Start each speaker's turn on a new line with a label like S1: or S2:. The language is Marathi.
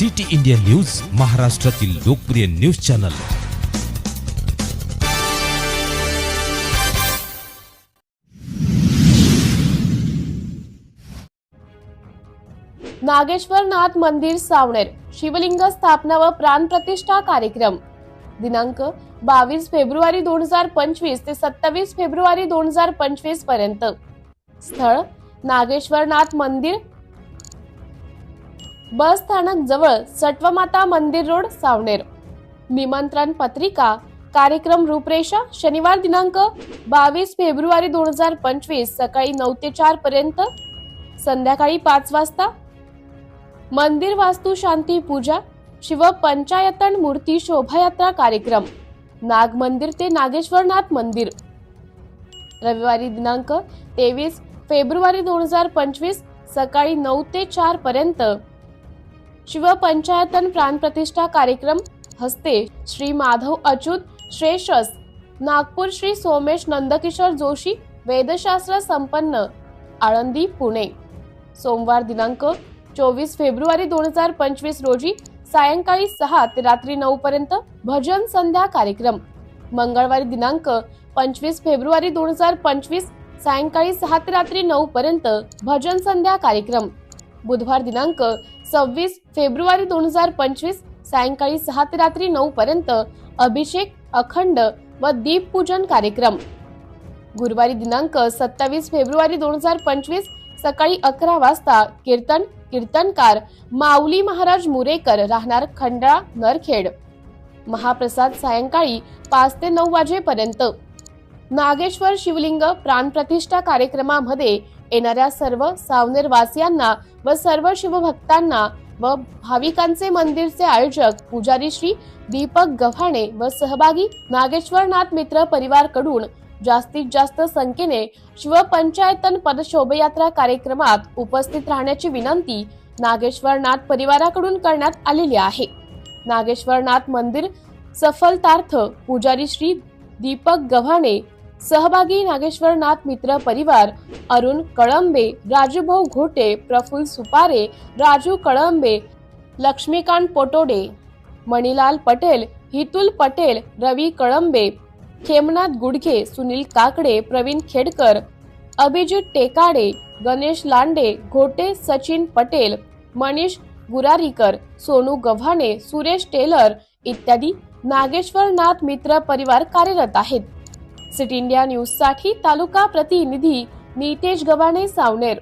S1: सिटी इंडिया न्यूज महाराष्ट्रातील लोकप्रिय न्यूज चॅनल.
S2: नागेश्वरनाथ मंदिर सावनेर शिवलिंग स्थापना व प्राणप्रतिष्ठा कार्यक्रम. दिनांक बावीस फेब्रुवारी दोन हजार पंचवीस ते सत्तावीस फेब्रुवारी दोन हजार पंचवीसपर्यंत. स्थळ नागेश्वरनाथ मंदिर बस स्थानक जवळ सटवमाता मंदिर रोड सावनेर. निमंत्रण पत्रिका कार्यक्रम रूपरेषा शनिवार दिनांक बावीस फेब्रुवारी दोन हजार पंचवीस सकाळी नऊ ते चार पर्यंत. संध्याकाळी पाच वाजता. मंदिर वास्तू शांती पूजा शिव पंचायतन मूर्ती शोभायात्रा कार्यक्रम नाग मंदिर ते नागेश्वरनाथ मंदिर. रविवारी दिनांक तेवीस फेब्रुवारी दोन हजार पंचवीस सकाळी नऊ ते चार पर्यंत. शिवपंचायतन प्राणप्रतिष्ठा कार्यक्रम हस्ते श्री माधव अच्युत श्रेषस नागपूर श्री सोमेश नंदकिशोर जोशी वेदशास्त्र संपन्न आळंदी पुणे. सोमवार दिनांक चोवीस फेब्रुवारी दोन हजार पंचवीस रोजी सायंकाळी सहा ते रात्री नऊ पर्यंत भजन संध्या कार्यक्रम. मंगळवारी दिनांक पंचवीस फेब्रुवारी दोन हजार पंचवीस सायंकाळी सहा ते रात्री नऊ पर्यंत भजन संध्या कार्यक्रम. बुधवार दिनांक सव्वीस फेब्रुवारी दोन हजार पंचवीस सायंकाळी सहा ते रात्री नऊ पर्यंत अभिषेक अखंड व दीपपूजन कार्यक्रम. गुरुवारी दिनांक सत्तावीस फेब्रुवारी दोन हजार पंचवीस सकाळी अकरा वाजता कीर्तन कीर्तनकार माऊली महाराज मुरेकर राहणार खंडाळा नरखेड. महाप्रसाद सायंकाळी पाच ते नऊ वाजेपर्यंत. नागेश्वर शिवलिंग प्राणप्रतिष्ठा कार्यक्रमामध्ये येणाऱ्या सर्व सावनेर वासियांना व सर्व शिवभक्तांना व भाविकांचे मंदिरचे आयोजक पुजारी श्री दीपक गव्हाणे व सहभागी नागेश्वरनाथ मित्र परिवारकडून जास्तीत जास्त संख्येने शिवपंचायतन पदशोभयात्रा कार्यक्रमात उपस्थित राहण्याची विनंती नागेश्वरनाथ परिवाराकडून करण्यात आलेली आहे. नागेश्वरनाथ मंदिर सफलतार्थ पुजारी श्री दीपक गव्हाणे सहभागी नागेश्वरनाथ मित्र परिवार अरुण कळंबे राजूभाऊ घोटे प्रफुल्ल सुपारे राजू कळंबे लक्ष्मीकांत पोटोडे मणिलाल पटेल हितुल पटेल रवी कळंबे खेमनाथ गुडघे सुनील काकडे प्रवीण खेडकर अभिजित टेकाडे गणेश लांडे घोटे सचिन पटेल मनीष गुरारीकर सोनू गव्हाणे सुरेश टेलर इत्यादी नागेश्वरनाथ मित्र परिवार कार्यरत आहेत. सिटी इंडिया न्यूजसाठी तालुका प्रतिनिधी नितेश गवाणे सावनेर.